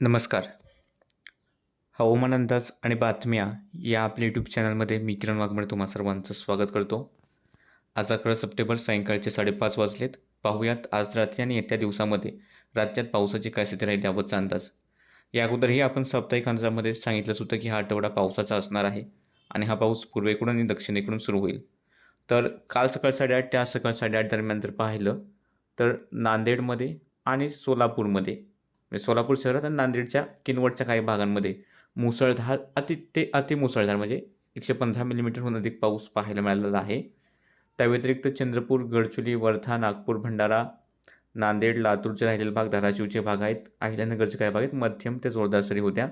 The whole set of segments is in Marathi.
नमस्कार. हवामान अंदाज आणि बातम्या या आपल्या यूट्यूब चॅनलमध्ये मी किरण वाघमळे तुम्हा सर्वांचं स्वागत करतो. आज अकरा सप्टेंबर सायंकाळचे साडेपाच वाजलेत. पाहूयात आज रात्री आणि येत्या दिवसामध्ये राज्यात पावसाची काय स्थिती राहील याबाबतचा अंदाज. या अगोदरही आपण साप्ताहिक अंदाजामध्ये सांगितलंच होतं की हा आठवडा पावसाचा असणार आहे आणि हा पाऊस पूर्वेकडून आणि दक्षिणेकडून सुरू होईल. तर काल सकाळ साडेआठ ते आज सकाळ साडेआठ दरम्यान जर पाहिलं तर नांदेडमध्ये आणि सोलापूरमध्ये म्हणजे सोलापूर शहरात आणि नांदेडच्या किनवटच्या काही भागांमध्ये मुसळधार अति ते अति मुसळधार म्हणजे एकशे पंधरा मिलीमीटरहून अधिक पाऊस पाहायला मिळालेला आहे. त्या व्यतिरिक्त चंद्रपूर गडचुली वर्धा नागपूर भंडारा नांदेड लातूरचे राहिलेले भाग धाराशिवचे भाग आहेत. अहिल्यानगरचे काही भाग आहेत. मध्यम ते जोरदार सरी होत्या.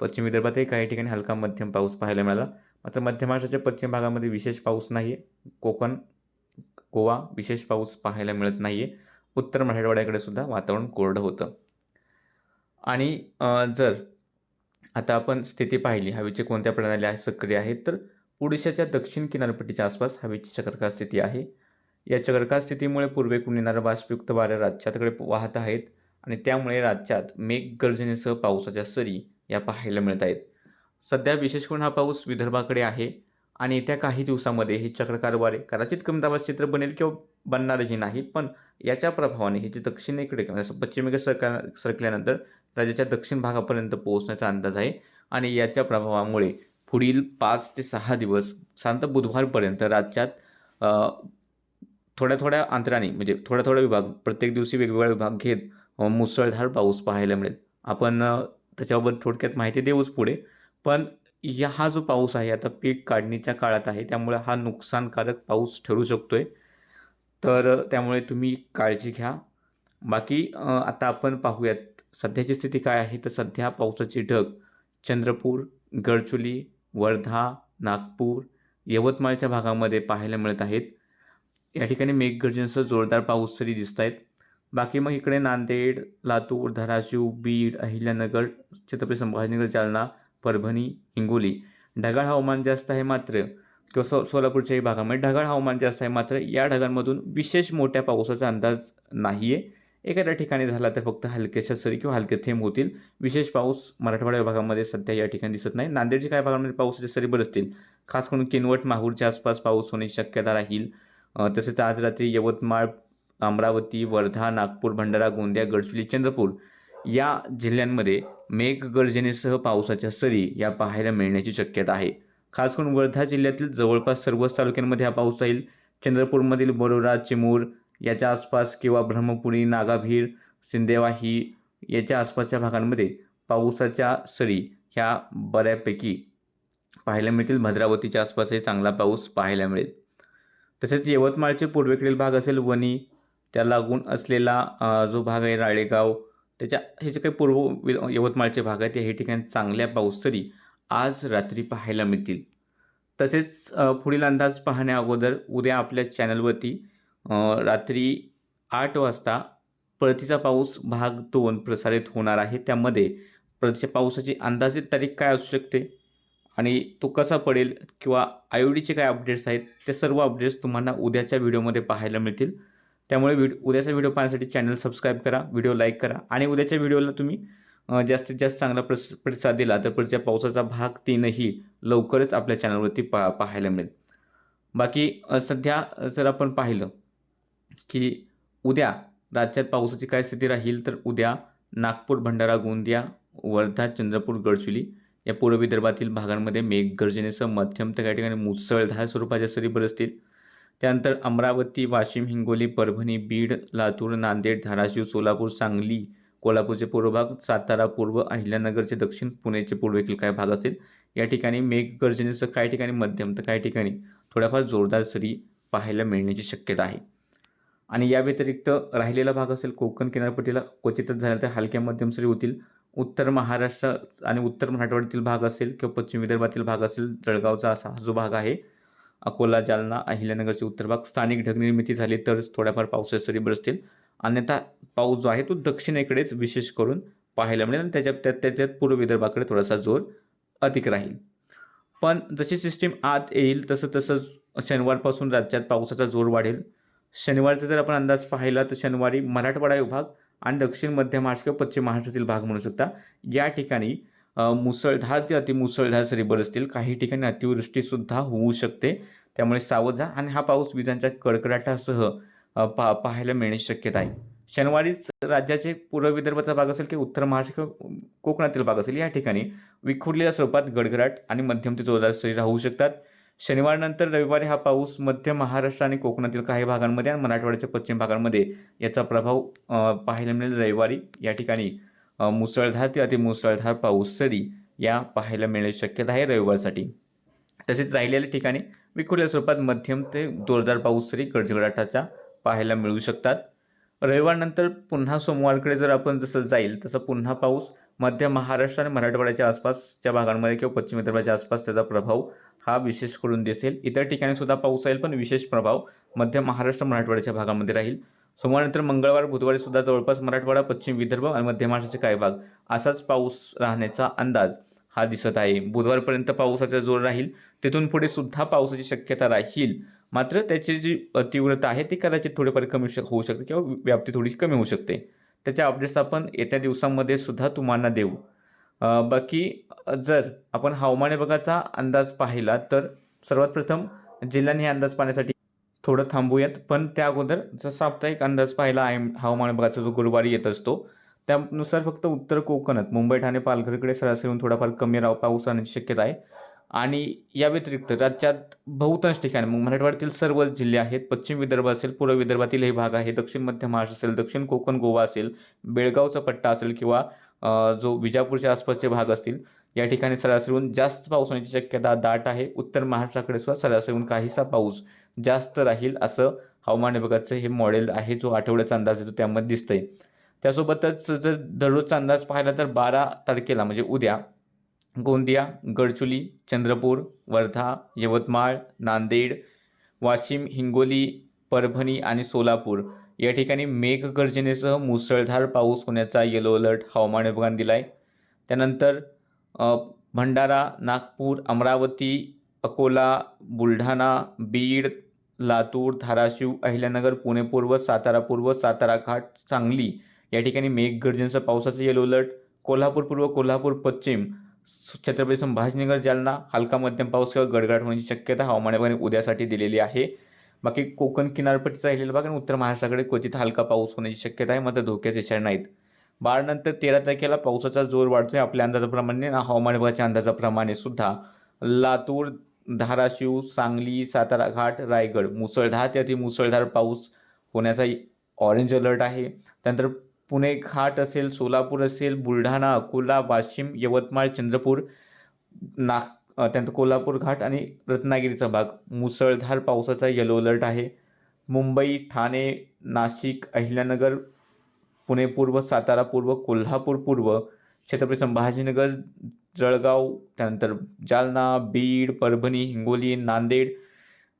पश्चिम विदर्भातही काही ठिकाणी हलका मध्यम पाऊस पाहायला मिळाला. मात्र मध्य महाराष्ट्राच्या पश्चिम भागामध्ये विशेष पाऊस नाही आहे कोकण गोवा विशेष पाऊस पाहायला मिळत नाही आहे उत्तर मराठवाड्याकडे सुद्धा वातावरण कोरडं होतं. आणि जर आता आपण स्थिती पाहिली हवेची कोणत्या प्रणाली सक्रिय आहेत तर ओडिशाच्या दक्षिण किनारपट्टीच्या आसपास हवेची चक्रकार स्थिती आहे. या चक्रकार स्थितीमुळे पूर्वेकडून येणारं बाष्पयुक्त वारे राज्यातकडे वाहत आहेत आणि त्यामुळे राज्यात मेघगर्जनेसह पावसाच्या सरी या पाहायला मिळत आहेत. सध्या विशेष करून हा पाऊस विदर्भाकडे आहे आणि येत्या काही दिवसामध्ये हे चक्रकार वारे कदाचित कमी दाबाचे चित्र बनेल किंवा बनणारही नाही पण याच्या प्रभावाने हे जे दक्षिणेकडे असं पश्चिमेकडे सरका सरकल्यानंतर राज्याच्या दक्षिण भागापर्यंत पोहोचण्याचा अंदाज आहे आणि याच्या प्रभावामुळे पुढील पाच ते सहा दिवस शांत बुधवारपर्यंत राज्यात थोड्या थोड्या अंतराने म्हणजे थोड्या थोड्या विभाग प्रत्येक दिवशी वेगवेगळा विभाग घेत मुसळधार पाऊस पाहायला मिळेल. आपण त्याच्याबद्दल थोडक्यात माहिती देऊच पुढे. पण या हा जो पाऊस आहे आता पीक काढणीच्या काळात आहे त्यामुळे हा नुकसानकारक पाऊस ठरू शकतो आहे तर त्यामुळे तुम्ही काळजी घ्या. बाकी आता आपण पाहूयात सध्याची स्थिती काय आहे? तर सध्या पावसाची ढग चंद्रपूर गडचुली वर्धा नागपूर यवतमाळच्या भागामध्ये पाहायला मिळत आहेत. या ठिकाणी मेघगर्जनेसह जोरदार पाऊस तरी दिसत आहेत. बाकी मग इकडे नांदेड लातूर धाराशिव बीड अहिल्यानगर छत्रपती संभाजीनगर जालना परभणी हिंगोली. ढगाळ हवामान जास्त आहे मात्र किंवा सो सोलापूरच्याही भागामध्ये ढगाळ हवामान जास्त आहे मात्र या ढगांमधून विशेष मोठ्या पावसाचा अंदाज नाही आहे एखाद्या ठिकाणी झाला तर फक्त हलक्याशा सरी किंवा हलके थेंब होतील. विशेष पाऊस मराठवाडा विभागामध्ये सध्या या ठिकाणी दिसत नाही. नांदेडच्या काही भागामध्ये पावसाच्या सरी बरसतील. खास करून किनवट माहूरच्या आसपास पाऊस होण्याची शक्यता राहील. तसेच आज रात्री यवतमाळ अमरावती वर्धा नागपूर भंडारा गोंदिया गडचिरोली चंद्रपूर या जिल्ह्यांमध्ये मेघगर्जनेसह पावसाच्या सरी या पाहायला मिळण्याची शक्यता आहे. खास करून वर्धा जिल्ह्यातील जवळपास सर्वच तालुक्यांमध्ये हा पाऊस राहील. चंद्रपूरमधील बरोरा चिमूर याच्या आसपास किंवा ब्रह्मपुरी नागाभीर सिंदेवाही याच्या आसपासच्या भागांमध्ये पावसाच्या सरी ह्या बऱ्यापैकी पाहायला मिळतील. भद्रावतीच्या आसपासही चांगला पाऊस पाहायला मिळेल. तसेच यवतमाळचे पूर्वेकडील भाग असेल वणी त्या लागून असलेला जो भाग आहे राळेगाव त्याच्या हे जे काही पूर्व वि- यवतमाळचे भाग आहेत हे ठिकाणी चांगल्या पाऊस सरी आज रात्री पाहायला मिळतील. तसेच पुढील अंदाज पाहण्या अगोदर उद्या आपल्या चॅनलवरती रात्री आठ वाजता परतीचा पाऊस भाग दोन प्रसारित होणार आहे. त्यामध्ये परतीच्या पावसाची अंदाजित तारीख काय असू शकते आणि तो कसा पडेल किंवा आय ओ डीचे काय अपडेट्स आहेत ते सर्व अपडेट्स तुम्हाला उद्याच्या व्हिडिओमध्ये पाहायला मिळतील. त्यामुळे व्हिड उद्याचा व्हिडिओ पाहण्यासाठी चॅनल सबस्क्राईब करा व्हिडिओ लाईक करा आणि उद्याच्या व्हिडिओला तुम्ही जास्तीत जास्त चांगला प्रस प्रतिसाद दिला तर पुढच्या पावसाचा भाग तीनही लवकरच आपल्या चॅनलवरती पा पाहायला मिळेल. बाकी सध्या जर आपण पाहिलं की उद्या राज्यात पावसाची काय स्थिती राहील तर उद्या नागपूर भंडारा गोंदिया वर्धा चंद्रपूर गडचिरोली या पूर्व विदर्भातील भागांमध्ये मेघगर्जनेसह मध्यम तर काही ठिकाणी मुसळधार स्वरूपाच्या सरी बरसतील. त्यानंतर अमरावती वाशिम हिंगोली परभणी बीड लातूर नांदेड धाराशिव सोलापूर सांगली कोल्हापूरचे पूर्व भाग सातारा पूर्व अहिल्यानगरचे दक्षिण पुणेचे पूर्वेकडील काही भाग असेल या ठिकाणी मेघगर्जनेसह काही ठिकाणी मध्यम तर काही ठिकाणी थोड्याफार जोरदार सरी पाहायला मिळण्याची शक्यता आहे. आणि या व्यतिरिक्त राहिलेला भाग असेल कोकण किनारपट्टीला क्वचितच झाल्या तर हलक्या मध्यम सरी होतील उत्तर महाराष्ट्र आणि उत्तर मराठवाड्यातील भाग असेल किंवा पश्चिम विदर्भातील भाग असेल जळगावचा असा हा जो भाग आहे अकोला जालना अहिल्यानगरचे उत्तर भाग स्थानिक ढगनिर्मिती झाली तरच थोड्याफार पावसाच्या सरी बरसतील. अन्यथा पाऊस जो आहे तो दक्षिणेकडेच विशेष करून पाहायला मिळेल आणि त्याच्या त्यात त्याच्यात पूर्व विदर्भाकडे थोडासा जोर अधिक राहील. पण जशी सिस्टीम आत येईल तसं तसं शनिवारपासून राज्यात पावसाचा जोर वाढेल. शनिवारचा जर आपण अंदाज पाहिला तर शनिवारी मराठवाडा विभाग आणि दक्षिण मध्य महाराष्ट्र किंवा पश्चिम महाराष्ट्रातील भाग म्हणू शकता. या ठिकाणी मुसळधार ते अतिमुसळधार सरी बरसतील काही ठिकाणी अतिवृष्टीसुद्धा होऊ शकते. त्यामुळे सावध जा आणि हा पाऊस विजांच्या कडकडाटासह पा पाहायला मिळण्याची शक्यता आहे. शनिवारीच राज्याचे पूर्व विदर्भाचा भाग असेल किंवा उत्तर महाराष्ट्र कोकणातील भाग असेल या ठिकाणी विखुरलेल्या स्वरूपात गडगडाट आणि मध्यम ते जोरदार सरी राहू शकतात. शनिवारनंतर रविवारी हा पाऊस मध्य महाराष्ट्र आणि कोकणातील काही भागांमध्ये आणि मराठवाड्याच्या पश्चिम भागांमध्ये याचा प्रभाव पाहायला मिळेल रविवारी. या ठिकाणी मुसळधार ते अतिमुसळधार पाऊस सरी या पाहायला मिळण्याची शक्यता आहे रविवारसाठी. तसेच राहिलेल्या ठिकाणी विखुरल्या स्वरूपात मध्यम ते जोरदार पाऊस सरी गडगडाटाच्या पाहायला मिळू शकतात. रविवारनंतर पुन्हा सोमवारकडे जर आपण जसं जाईल तसं पुन्हा पाऊस मध्य महाराष्ट्र आणि मराठवाड्याच्या आसपासच्या भागांमध्ये किंवा पश्चिम विदर्भाच्या आसपास त्याचा प्रभाव हा विशेष करून दिसेल. इतर ठिकाणी सुद्धा पाऊस राहील पण विशेष प्रभाव मध्य महाराष्ट्र मराठवाड्याच्या भागामध्ये राहील. सोमवारनंतर मंगळवार बुधवारी सुद्धा जवळपास मराठवाडा पश्चिम विदर्भ आणि मध्य महाराष्ट्राचे काही भाग असाच पाऊस राहण्याचा अंदाज हा दिसत आहे. बुधवारपर्यंत पावसाचा जोर राहील. तिथून पुढे सुद्धा पावसाची शक्यता राहील. मात्र त्याची जी अ, तीव्रता आहे ती कदाचित थोडेफार कमी शक होऊ शकते किंवा व्याप्ती थोडी कमी होऊ शकते. त्याच्या अपडेट्स आपण येत्या दिवसांमध्ये सुद्धा तुम्हाला देऊ. बाकी जर आपण हवामान विभागाचा अंदाज पाहिला तर सर्वात प्रथम जिल्ह्यांनी हे अंदाज पाहण्यासाठी थोडं थांबूयात. पण त्या अगोदर जर साप्ताहिक अंदाज पाहिला आहे हवामान विभागाचा जो गुरुवारी येत असतो त्यानुसार फक्त उत्तर कोकणात मुंबई ठाणे पालघरकडे सरासरीहून थोडाफार कमी राव पाऊस राहण्याची शक्यता आहे. आणि या व्यतिरिक्त राज्यात बहुतांश ठिकाणी मग मराठवाड्यातील सर्व जिल्हे आहेत पश्चिम विदर्भ असेल पूर्व विदर्भातील हे भाग आहे दक्षिण मध्य महाराष्ट्र असेल दक्षिण कोकण गोवा असेल बेळगावचा पट्टा असेल किंवा जो विजापूरच्या आसपासचे भाग असतील या ठिकाणी सरासरीहून जास्त पाऊस होण्याची शक्यता दाट आहे. उत्तर महाराष्ट्राकडे सुद्धा सरासरीहून काहीसा पाऊस जास्त राहील असं हवामान विभागाचं हे मॉडेल आहे जो आठवड्याचा अंदाज येतो त्यामध्ये दिसतंय. त्यासोबतच जर दररोजचा अंदाज पाहिला तर बारा तारखेला म्हणजे उद्या गोंदिया गडचुली चंद्रपूर वर्धा यवतमाळ नांदेड वाशिम हिंगोली परभणी आणि सोलापूर. या ठिकाणी मेघगर्जनेसह मुसळधार पाऊस होण्याचा येलो अलर्ट हवामान विभागाने दिला आहे त्यानंतर भंडारा नागपूर अमरावती अकोला बुलढाणा बीड लातूर धाराशिव अहिल्यानगर पुणे पूर्व सातारा पूर्व सातारा घाट सांगली. या ठिकाणी मेघगर्जनेसह पावसाचं येलो अलर्ट कोल्हापूर पूर्व कोल्हापूर पश्चिम. छत्रपती संभाजीनगर जालना हलका मध्यम पाऊस किंवा गडगडाट होण्याची शक्यता हवामान विभागाने उद्यासाठी दिलेली आहे. बाकी कोकण किनारपट्टीचा राहिलेला भाग आणि उत्तर महाराष्ट्राकडे क्वचित हलका पाऊस होण्याची शक्यता आहे मात्र धोक्याचे इशारे नाहीत. बारानंतर तेरा तारखेला पावसाचा जोर वाढतोय. आपल्या अंदाजाप्रमाणे हवामान विभागाच्या अंदाजाप्रमाणे सुद्धा लातूर धाराशिव सांगली सातारा घाट रायगड मुसळधार ते अति मुसळधार पाऊस होण्याचा ऑरेंज अलर्ट आहे. त्यानंतर पुणे घाट असेल सोलापूर असेल बुलढाणा अकोला वाशिम यवतमाळ चंद्रपूर नाग त्यानंतर कोल्हापूर घाट आणि रत्नागिरीचा भाग. मुसळधार पावसाचा येलो अलर्ट आहे. मुंबई ठाणे नाशिक अहिल्यानगर पुणे पूर्व सातारा पूर्व कोल्हापूर पूर्व छत्रपती संभाजीनगर जळगाव त्यानंतर जालना बीड परभणी हिंगोली नांदेड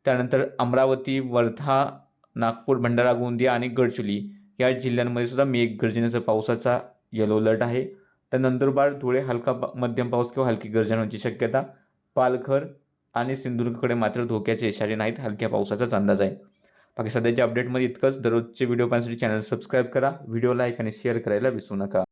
त्यानंतर अमरावती वर्धा नागपूर भंडारा गोंदिया आणि गडचुली या जिल्ह्यांमध्ये सुद्धा मेघगर्जनेचा पावसाचा येलो अलर्ट आहे. तर नंदुरबार धुळे हलका मध्यम पाऊस किंवा हलकी गर्जनाची शक्यता. पालघर आणि सिंधुदुर्गकडे मात्र धोक्याचे इशारे नाहीत हलक्या पावसाचाच अंदाज आहे. बाकी सध्याच्या अपडेटमध्ये इतकंच. दररोजचे व्हिडिओ पाहण्यासाठी चॅनल सबस्क्राईब करा. व्हिडिओ लाईक आणि शेअर करायला विसरू नका.